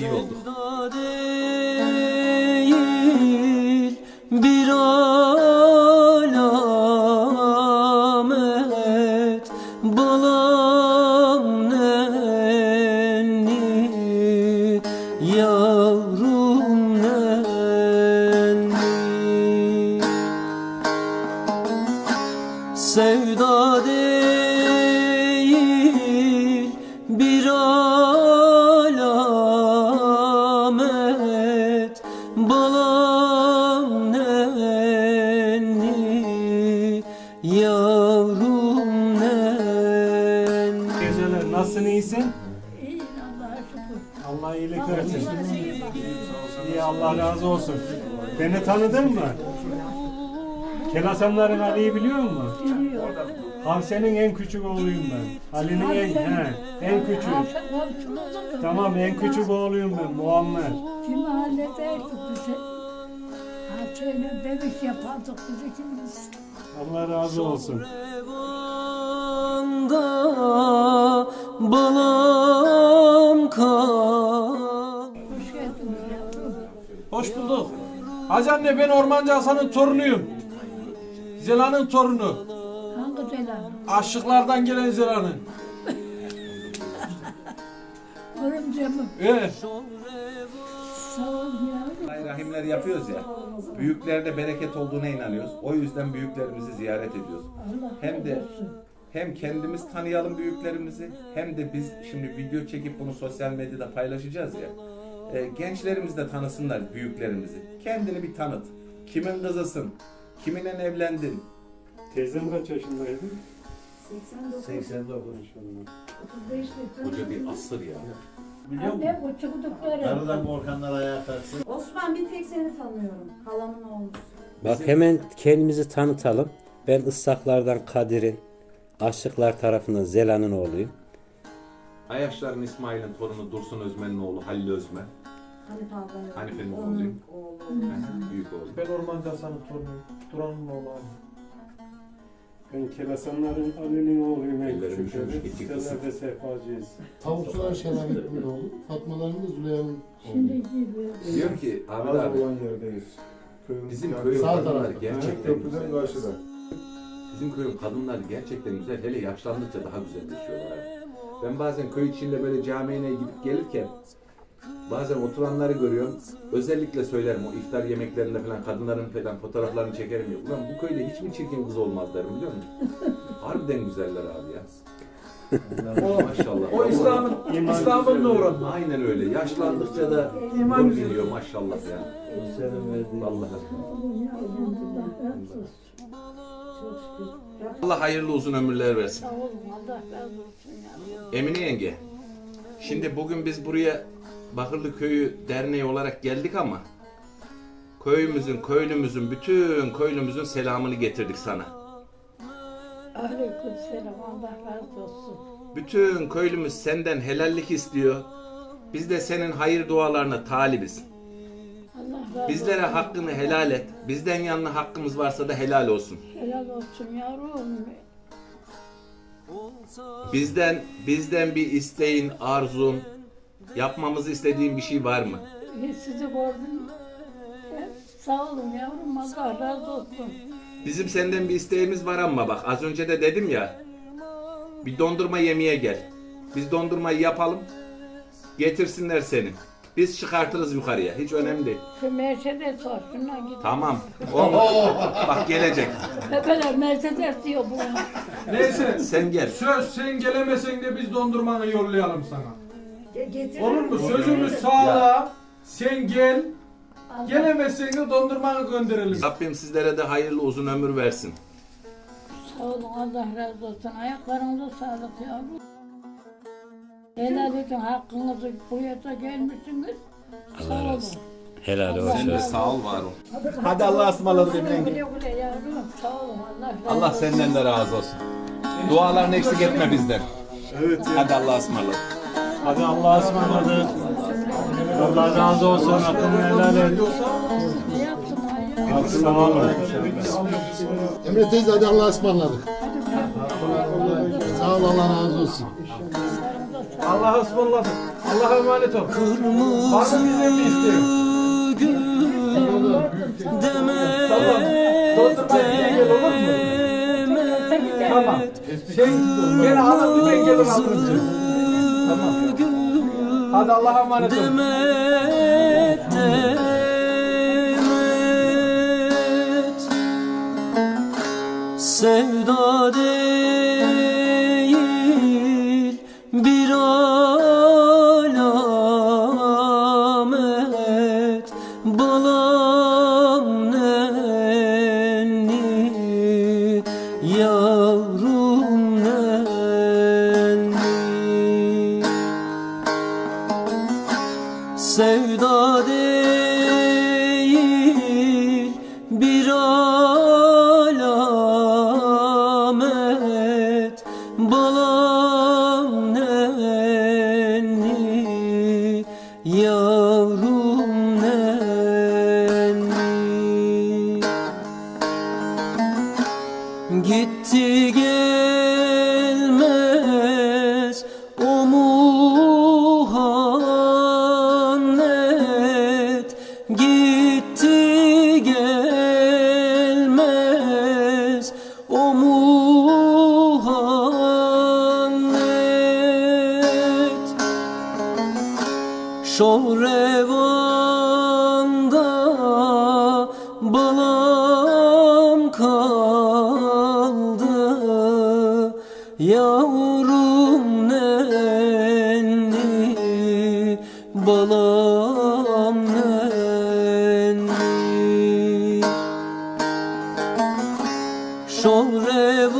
iyi. Sevda değil bir alamet Balam nenni yavrum nenni Sevda yavrum nenni Geceler nasılsın iyisin? İyi Allah'a şükür. Allah iyilik versin. İyi Allah razı olsun. Beni tanıdın mı? Kelasanların Ali'yi biliyor musun? Biliyor. Hamse'nin en küçük oğluyum ben. Ali'nin en, he, en küçük. Tamam en küçük oğluyum ben Muammer. Bir mahalledeydik bize. Hatice'yle dövüş yapardık biz ikimiz. Allah razı olsun. Balam Hoş bulduk. Hacı anne ben Ormancı Hasan'ın torunuyum. Zela'nın torunu. Hangi Celal? Aşıklardan gelen Zela'nın. Örümceğimi. Evet. Allah rahimler yapıyoruz ya. Büyüklerde bereket olduğuna inanıyoruz. O yüzden büyüklerimizi ziyaret ediyoruz. Hem de hem kendimiz tanıyalım büyüklerimizi hem de biz şimdi video çekip bunu sosyal medyada paylaşacağız ya. E, gençlerimiz de tanısınlar büyüklerimizi. Kendini bir tanıt. Kimin kızısın? Kiminle evlendin? Teyzem kaç yaşındaydı? 89. Koca bir asır ya. Anne bu çıktıkları. Karıdan korkanlar ayağa kalksın. Osman bir tek seni tanıyorum. Halamın oğlusu. Bak hemen kendimizi tanıtalım. Ben Issaklardan Kadir'in, Aşıklar tarafından Zela'nın oğluyum. Ayaşların İsmail'in torunu Dursun Özmen'in oğlu Halil Özmen. Hanife ablanın Hanife'nin oğluyum. oğlu. Büyük oğlu. Ben Ormancı Hasan'ın torunuyum. Duran'ın oğlu abi. Ben Kelasanların Ali'nin oğluyum en Ellerim küçük. üşümüş, Evet. Sizler kızım. de sehpacıyız. Tavukçular Şenabettin'in oğlu. Fatmaların da Züleyha'nın Şimdi oğlu. gibi. Diyorum ki Ahmet Az abi olan yerdeyiz. Köyün bizim köyün Sağ kadınları tarafta. gerçekten köprüden güzel. karşıda. Bizim köyün kadınları gerçekten güzel. Hele yaşlandıkça daha güzelleşiyorlar. abi. Ben bazen köy içinde böyle camiine gidip gelirken bazen oturanları görüyorum. Özellikle söylerim o iftar yemeklerinde falan kadınların falan fotoğraflarını çekerim ya. Ulan bu köyde hiç mi çirkin kız olmaz derim biliyor musun? Harbiden güzeller abi ya. maşallah. O İslam'ın İslam'ın nuru. Aynen öyle. Yaşlandıkça da İman biliyor maşallah ya. Vallahi. Allah hayırlı uzun ömürler versin. Emine yenge. Şimdi bugün biz buraya Bakırlı Köyü Derneği olarak geldik ama köyümüzün, köylümüzün, bütün köylümüzün selamını getirdik sana. Aleyküm selam. Allah razı olsun. Bütün köylümüz senden helallik istiyor. Biz de senin hayır dualarına talibiz. Allah razı Bizlere olsun. hakkını helal et. Bizden yanına hakkımız varsa da helal olsun. Helal olsun yavrum. Bizden bizden bir isteğin, arzun, yapmamızı istediğin bir şey var mı? Sizi gördüm. Sağ olun yavrum. Allah razı olsun. Bizim senden bir isteğimiz var ama bak az önce de dedim ya. Bir dondurma yemeye gel. Biz dondurmayı yapalım. Getirsinler seni. Biz çıkartırız yukarıya. Hiç önemli değil. Şu Mercedes var. Şundan gidin. Tamam. O, bak gelecek. Bebeler Mercedes diyor bu. Neyse. Sen gel. Söz sen gelemesen de biz dondurmanı yollayalım sana. Getir. Olur mu? Sözümüz sağla. Sen gel. Gelemezsen de dondurmanı gönderelim. Rabbim sizlere de hayırlı uzun ömür versin. Sağ olun Allah razı olsun. Ayaklarınıza sağlık yavrum. Helal edin hakkınızı buraya da gelmişsiniz. Sağ olun. Helal Sen olsun. de sağ ol var ol. Hadi Allah'a ısmarladık Emine. Güle güle yavrum. Sağ olun. Allah razı Allah olsun. senden de razı olsun. Dualarını eksik etme bizden. Evet. Hadi Allah'a ısmarladık. Hadi Allah'a ısmarladık. Allah razı olsun. Hakkını helal et. Hayır? Sağ olun. Emre teyze hadi Allah'a ısmarladık. Sağ ol Allah razı olsun. Allah'a ısmarladık. Allah'a emanet ol. Var mı bizden bir isteğin? Tamam. Dondurma gel olur mu? Tamam. Şey, gene hanım bir de gelir alırım. Hadi Allah'a emanet ol. Demet demet Sevda değil Sevda değil bir alamet. Balam nenni Yavrum balam kaldı. Yavrum nenni balam nenni Şohrevanda